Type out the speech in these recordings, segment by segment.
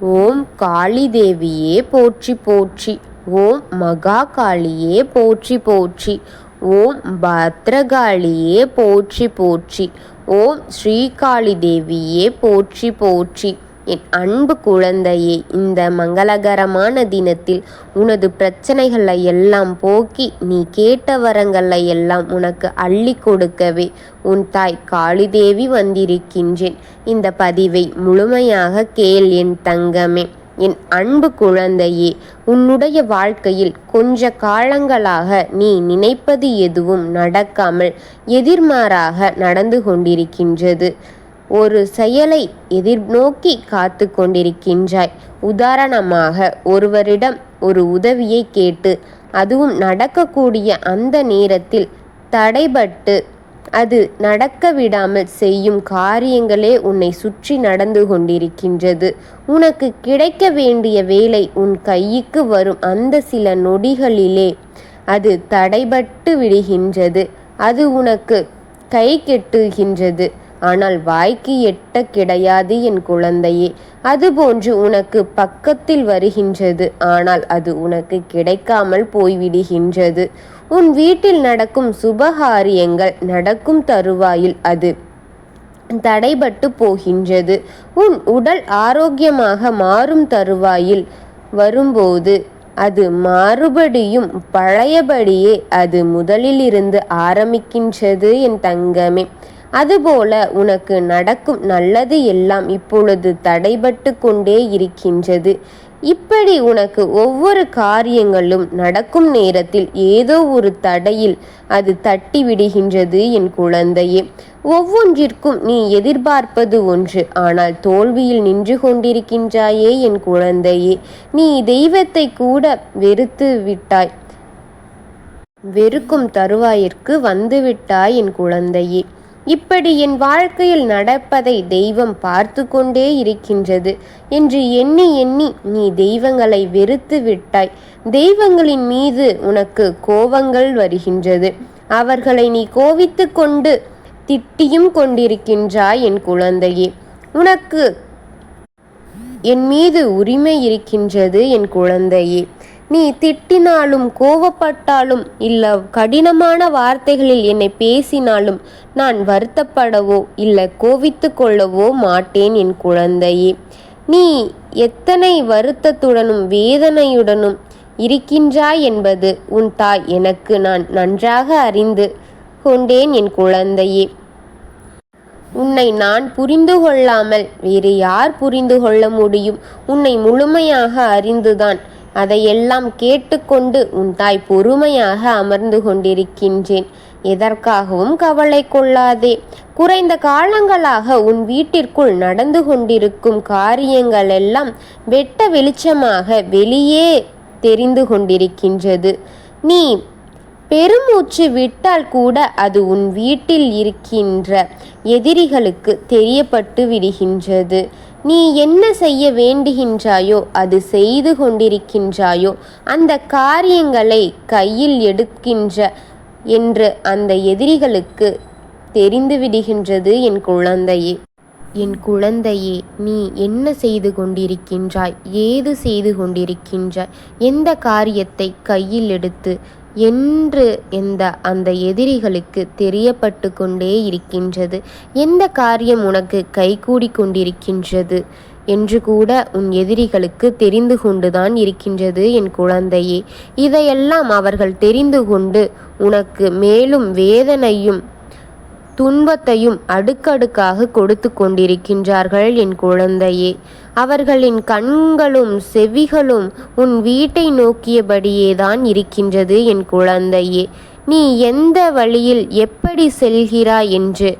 ஓம் காளி தேவியே போற்றி போற்றி ஓம் மகா காளியே போற்றி போற்றி ஓம் பத்ரகாளியே போற்றி போற்றி ஓம் ஸ்ரீகாளி தேவியே போற்றி போற்றி. என் அன்பு குழந்தையே இந்த மங்களகரமான தினத்தில் உனது பிரச்சனைகளை எல்லாம் போக்கி நீ கேட்ட வரங்களை எல்லாம் உனக்கு அள்ளி கொடுக்கவே உன் தாய் காளிதேவி வந்திருக்கின்றேன். இந்த பதிவை முழுமையாக கேள் என் தங்கமே. என் அன்பு குழந்தையே உன்னுடைய வாழ்க்கையில் கொஞ்ச காலங்களாக நீ நினைப்பது எதுவும் நடக்காமல் எதிர்மாறாக நடந்து கொண்டிருக்கின்றது. ஒரு செயலை எதிர்நோக்கி காத்து கொண்டிருக்கின்றாய் உதாரணமாக ஒருவரிடம் ஒரு உதவியை கேட்டு அதுவும் நடக்கக்கூடிய அந்த நேரத்தில் தடைபட்டு அது நடக்க விடாமல் செய்யும் காரியங்களே உன்னை சுற்றி நடந்து கொண்டிருக்கின்றது. உனக்கு கிடைக்க வேண்டிய வேலை உன் கைக்கு வரும் அந்த சில நொடிகளிலே அது தடைபட்டு விடுகின்றது. அது உனக்கு கை கெட்டுகின்றது. ஆனால் வாய்க்கு எட்ட கிடையாது என் குழந்தையே. அதுபோன்று உனக்கு பக்கத்தில் வருகின்றது. ஆனால் அது உனக்கு கிடைக்காமல் போய்விடுகின்றது. உன் வீட்டில் நடக்கும் சுபகாரியங்கள் நடக்கும் தருவாயில் அது தடைபட்டு போகின்றது. உன் உடல் ஆரோக்கியமாக மாறும் தருவாயில் வரும்போது அது மாறுபடியும் பழையபடியே அது முதலிலிருந்து ஆரம்பிக்கின்றது என் தங்கமே. அதுபோல உனக்கு நடக்கும் நல்லது எல்லாம் இப்பொழுது தடைபட்டு கொண்டே இருக்கின்றது. இப்படி உனக்கு ஒவ்வொரு காரியங்களும் நடக்கும் நேரத்தில் ஏதோ ஒரு தடையில் அது தட்டி விடுகின்றது என் குழந்தையே. ஒவ்வொன்றிற்கும் நீ எதிர்பார்ப்பது ஒன்று ஆனால் தோல்வியில் நின்று கொண்டிருக்கின்றாயே என் குழந்தையே. நீ தெய்வத்தை கூட வெறுத்து விட்டாய் வெறுக்கும் தருவாயிற்கு வந்துவிட்டாய் என் குழந்தையே. இப்படி என் வாழ்க்கையில் நடப்பதை தெய்வம் பார்த்து கொண்டே இருக்கின்றது. என்று எண்ணி எண்ணி நீ தெய்வங்களை வெறுத்து விட்டாய். தெய்வங்களின் மீது உனக்கு கோபங்கள் வருகின்றது. அவர்களை நீ கோவித்து கொண்டு திட்டியும் கொண்டிருக்கின்றாய் என் குழந்தையே. உனக்கு என் மீது உரிமை இருக்கின்றது என் குழந்தையே. நீ திட்டினாலும் கோவப்பட்டாலும் இல்ல கடினமான வார்த்தைகளில் என்னை பேசினாலும் நான் வருத்தப்படவோ இல்லை கோவித்து கொள்ளவோ மாட்டேன் என் குழந்தையே. நீ எத்தனை வருத்தத்துடனும் வேதனையுடனும் இருக்கின்றாய் என்பது உன் தாய் எனக்கு நான் நன்றாக அறிந்து கொண்டேன் என் குழந்தையே. உன்னை நான் புரிந்து கொள்ளாமல் வேறு யார் புரிந்து கொள்ள முடியும்? உன்னை முழுமையாக அறிந்துதான் அதையெல்லாம் கேட்டுக்கொண்டு உன் தாய் பொறுமையாக அமர்ந்து கொண்டிருக்கின்றேன். எதற்காகவும் கவலை கொள்ளாதே. குறைந்த காலங்களாக உன் வீட்டிற்குள் நடந்து கொண்டிருக்கும் காரியங்களெல்லாம் வெட்ட வெளிச்சமாக வெளியே தெரிந்து கொண்டிருக்கின்றது. நீ பெருமூச்சு விட்டால் கூட அது உன் வீட்டில் இருக்கின்ற எதிரிகளுக்கு தெரியப்பட்டு விடுகின்றது. நீ என்ன செய்ய வேண்டுகின்றாயோ அது செய்து கொண்டிருக்கின்றாயோ அந்த காரியங்களை கையில் எடுக்கின்ற என்று அந்த எதிரிகளுக்கு தெரிந்து விடுகின்றது என் குழந்தையே. என் குழந்தையே நீ என்ன செய்து கொண்டிருக்கின்றாய்? ஏது செய்து கொண்டிருக்கின்றாய் எந்த காரியத்தை கையில் எடுத்து என்று எந்த அந்த எதிரிகளுக்கு தெரியப்பட்டு கொண்டே இருக்கின்றது. எந்த காரியம் உனக்கு கைகூடி கொண்டிருக்கின்றது? என்று கூட உன் எதிரிகளுக்கு தெரிந்து கொண்டுதான் இருக்கின்றது என் குழந்தையே. இதையெல்லாம் அவர்கள் தெரிந்து கொண்டு உனக்கு மேலும் வேதனையும் துன்பத்தையும் அடுக்கடுக்காக கொடுத்து கொண்டிருக்கின்றார்கள் என் குழந்தையே. அவர்களின் கண்களும் செவிகளும் உன் வீட்டை நோக்கியபடியேதான் இருக்கின்றது என் குழந்தையே. நீ எந்த வழியில் எப்படி செல்கிறாய் என்று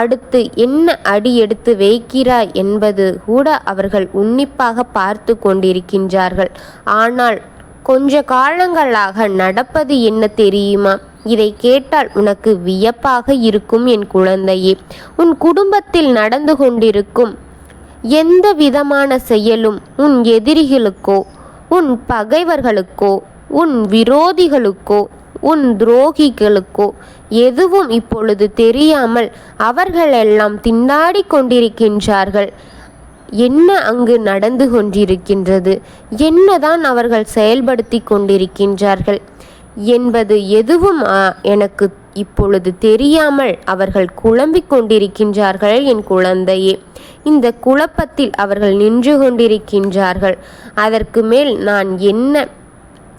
அடுத்து என்ன அடி எடுத்து வைக்கிறாய் என்பது கூட அவர்கள் உன்னிப்பாக பார்த்து கொண்டிருக்கின்றார்கள். ஆனால் கொஞ்ச காலங்களாக நடப்பது என்ன தெரியுமா? இதை கேட்டால் உனக்கு வியப்பாக இருக்கும் என் குழந்தையே. உன் குடும்பத்தில் நடந்து கொண்டிருக்கும் எந்த விதமான செயலும் உன் எதிரிகளுக்கோ உன் பகைவர்களுக்கோ உன் விரோதிகளுக்கோ உன் துரோகிகளுக்கோ எதுவும் இப்பொழுது தெரியாமல் அவர்களெல்லாம் திண்டாடி கொண்டிருக்கின்றார்கள். என்ன அங்கு நடந்து கொண்டிருக்கின்றது? என்னதான் அவர்கள் செயல்படுத்தி கொண்டிருக்கின்றார்கள்? என்பது எதுவும் எனக்கு இப்பொழுது தெரியாமல் அவர்கள் குழம்பிக் கொண்டிருக்கின்றார்கள் என் குழந்தையே. இந்த குழப்பத்தில் அவர்கள் நின்று கொண்டிருக்கின்றார்கள். அதற்கு மேல் நான் என்ன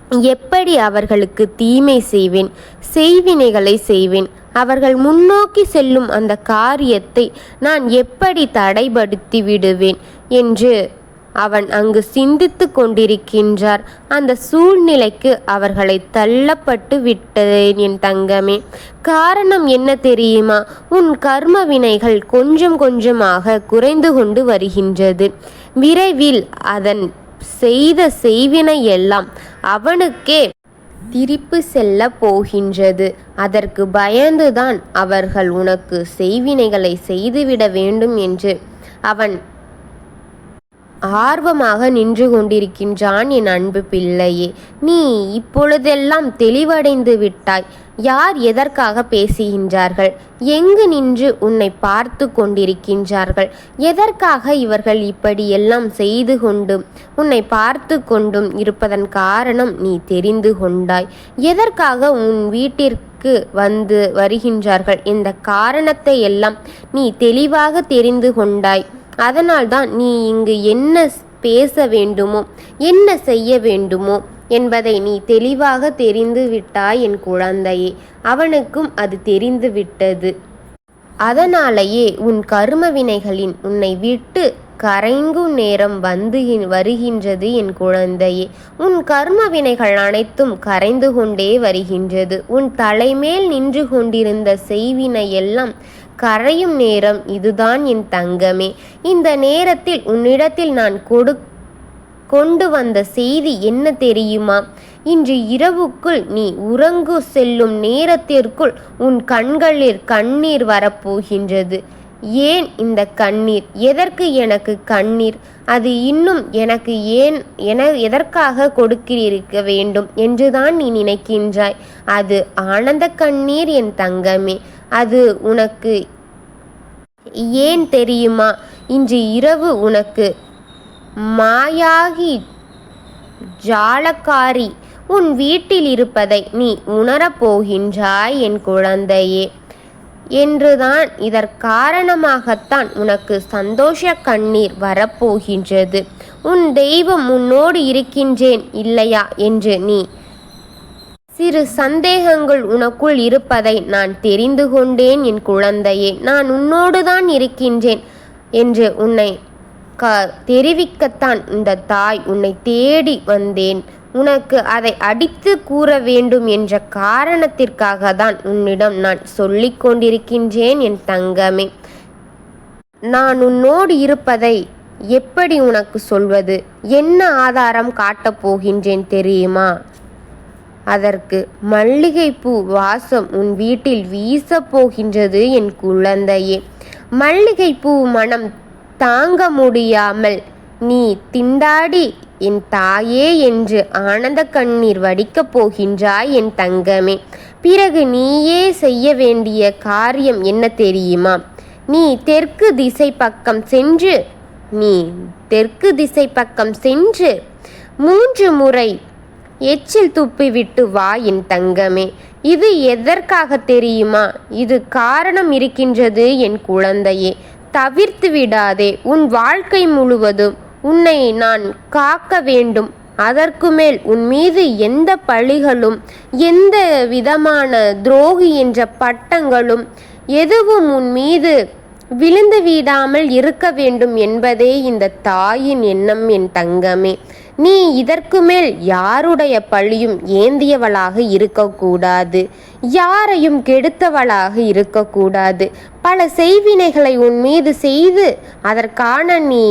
எப்படி அவர்களுக்கு தீமை செய்வேன் செய்வினைகளை செய்வேன்? அவர்கள் முன்னோக்கி செல்லும் அந்த காரியத்தை நான் எப்படி தடைபடுத்தி விடுவேன்? என்று அவன் அங்கு சிந்தித்து கொண்டிருக்கின்றார். அந்த சூழ்நிலைக்கு அவர்களை தள்ளப்பட்டு விட்டதேன் என் தங்கமே. காரணம் என்ன தெரியுமா? உன் கர்ம வினைகள் கொஞ்சம் கொஞ்சமாக குறைந்து கொண்டு வருகின்றது. விரைவில் அதன் செய்த செய்வினை எல்லாம் அவனுக்கே திருப்பி செல்ல போகின்றது. அதற்கு பயந்துதான் அவர்கள் உனக்கு செய்வினைகளை செய்துவிட வேண்டும் என்று. அவன் ஆர்வமாக நின்று கொண்டிருக்கின்றான் என் அன்பு பிள்ளையே. நீ இப்பொழுதெல்லாம் தெளிவடைந்து விட்டாய். யார் எதற்காக பேசுகின்றார்கள்? எங்கு நின்று உன்னை பார்த்து கொண்டிருக்கின்றார்கள்? எதற்காக இவர்கள் இப்படியெல்லாம் செய்து கொண்டும் உன்னை பார்த்து கொண்டும் இருப்பதன் காரணம் நீ தெரிந்து கொண்டாய். எதற்காக உன் வீட்டிற்கு வந்து வருகின்றார்கள்? இந்த காரணத்தை எல்லாம் நீ தெளிவாக தெரிந்து கொண்டாய்? அதனால்தான் நீ இங்கு என்ன பேச வேண்டுமோ என்ன செய்ய வேண்டுமோ என்பதை நீ தெளிவாக தெரிந்து விட்டாய் என் குழந்தையே. அவனுக்கும் அது தெரிந்து விட்டது. அதனாலேயே உன் கர்ம வினைகளின் உன்னை விட்டு கரைங்கும் நேரம் வந்து வருகின்றது என் குழந்தையே. உன் கர்ம வினைகள் அனைத்தும் கரைந்து கொண்டே வருகின்றது. உன் தலைமேல் நின்று கொண்டிருந்த செய்வினை எல்லாம் கரையும் நேரம் இதுதான் என் தங்கமே. இந்த நேரத்தில் உன்னிடத்தில் நான் கொடு கொண்டு வந்த செய்தி என்ன தெரியுமா? இன்று இரவுக்குள் நீ உறங்கு செல்லும் நேரத்திற்குள் உன் கண்களில் கண்ணீர் வரப்போகின்றது. ஏன் இந்த கண்ணீர்? எதற்கு எனக்கு கண்ணீர்? அது இன்னும் எனக்கு ஏன் என எதற்காக கொடுக்கிறீர்க்க வேண்டும்? என்றுதான் நீ நினைக்கின்றாய். அது ஆனந்த கண்ணீர் என் தங்கமே. அது உனக்கு ஏன் தெரியுமா? இன்று இரவு உனக்கு மாயாகி ஜாலக்காரி உன் வீட்டில் இருப்பதை நீ உணரப் போகின்றாய் என் குழந்தையே. என்றுதான் இதற்காரணமாகத்தான் உனக்கு சந்தோஷ கண்ணீர் வரப்போகின்றது. உன் தெய்வம் உன்னோடு இருக்கின்றேன் இல்லையா? என்று நீ சிறு சந்தேகங்கள் உனக்குள் இருப்பதை நான் தெரிந்து கொண்டேன் என் குழந்தையே. நான் உன்னோடுதான் இருக்கின்றேன் என்று உன்னை க தெரிவிக்கத்தான் இந்த தாய் உன்னை தேடி வந்தேன். உனக்கு அதை அடித்து கூற வேண்டும் என்ற காரணத்திற்காக தான் உன்னிடம் நான் சொல்லிக் கொண்டிருக்கின்றேன் என் தங்கமே. நான் உன்னோடு இருப்பதை எப்படி உனக்கு சொல்வது? என்ன ஆதாரம் காட்டப் போகின்றேன் தெரியுமா? அதற்கு மல்லிகைப்பூ வாசம் உன் வீட்டில் வீசப் போகின்றது என் குழந்தையே. மல்லிகைப்பூ மனம் தாங்க முடியாமல் நீ திண்டாடி என் தாயே என்று ஆனந்த கண்ணீர் வடிக்கப் போகின்றாய் என் தங்கமே. பிறகு நீயே செய்ய வேண்டிய காரியம் என்ன தெரியுமா? நீ தெற்கு திசை பக்கம் சென்று நீ தெற்கு திசை பக்கம் சென்று மூன்று முறை எச்சில் துப்பிவிட்டு வா என் தங்கமே. இது எதற்காக தெரியுமா? இது காரணம் இருக்கின்றது என் குழந்தையே. தவிர்த்து விடாதே. உன் வாழ்க்கை முழுவதும் உன்னை நான் காக்க வேண்டும். அதற்கு மேல் உன் மீது எந்த பழிகளும் எந்த விதமான துரோகி என்ற பட்டங்களும் எதுவும் உன் மீது விழுந்து விடாமல் இருக்க வேண்டும் என்பதே இந்த தாயின் எண்ணம் என் தங்கமே. நீ இதற்கு மேல் யாருடைய பழியும் ஏந்தியவளாக இருக்கக்கூடாது. யாரையும் கெடுத்தவளாக இருக்கக்கூடாது. பல செய்வினைகளை உன் மீது செய்து அதற்கான நீ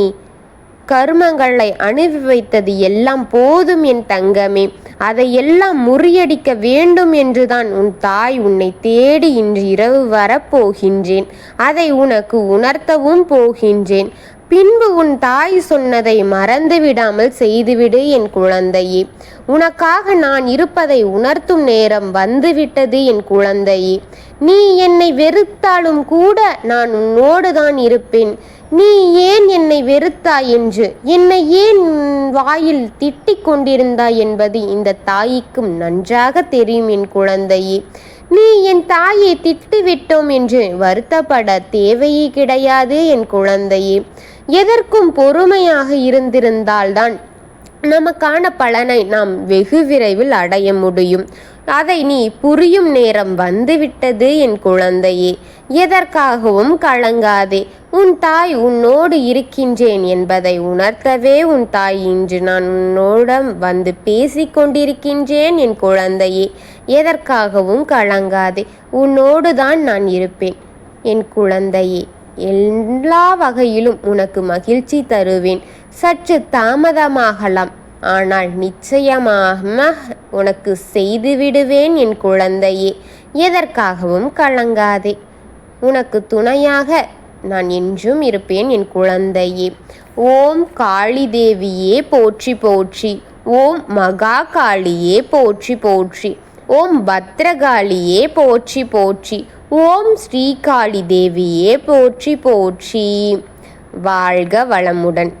கருமங்களை அனுபவித்தது எல்லாம் போதும் என் தங்கமே. அதை எல்லாம் முறியடிக்க வேண்டும் என்றுதான் உன் தாய் உன்னை தேடி இன்று இரவு வரப்போகின்றேன். அதை உனக்கு உணர்த்தவும் போகின்றேன். பின்பு உன் தாய் சொன்னதை மறந்து விடாமல் செய்துவிடு என் குழந்தையே. உனக்காக நான் இருப்பதை உணர்த்தும் நேரம் வந்துவிட்டது என் குழந்தையே. நீ என்னை வெறுத்தாலும் கூட நான் உன்னோடு தான் இருப்பேன். நீ ஏன் என்னை வெறுத்தாய் என்று? என்னை ஏன் வாயில் திட்டிக் கொண்டிருந்தாய் என்பது இந்த தாய்க்கும் நன்றாக தெரியும் என் குழந்தையே. நீ என் தாயை திட்டுவிட்டோம் என்று வருத்தப்பட தேவையே கிடையாது என் குழந்தையே. எதற்கும் பொறுமையாக இருந்திருந்தால்தான் நமக்கான பலனை நாம் வெகு விரைவில் அடைய முடியும். அதை நீ புரியும் நேரம் வந்துவிட்டது என் குழந்தையே. எதற்காகவும் கலங்காதே. உன் தாய் உன்னோடு இருக்கின்றேன் என்பதை உணர்த்தவே உன் தாய் இன்று நான் உன்னோடம் வந்து பேசிக் கொண்டிருக்கின்றேன் என் குழந்தையே. எதற்காகவும் கலங்காதே. உன்னோடு தான் நான் இருப்பேன். என் குழந்தையே எல்லா வகையிலும் உனக்கு மகிழ்ச்சி தருவேன். சற்று தாமதமாகலாம். ஆனால் நிச்சயமாக உனக்கு செய்து விடுவேன் என் குழந்தையே. எதற்காகவும் கலங்காதே. உனக்கு துணையாக நான் என்றும் இருப்பேன் என் குழந்தையே. ஓம் காளி தேவியே போற்றி போற்றி. ஓம் மகா காளியே போற்றி போற்றி. ஓம் பத்ரகாளியே போற்றி போற்றி. ஓம் ஸ்ரீகாளி தேவியே போற்றி போற்றி. வாழ்க வளமுடன்.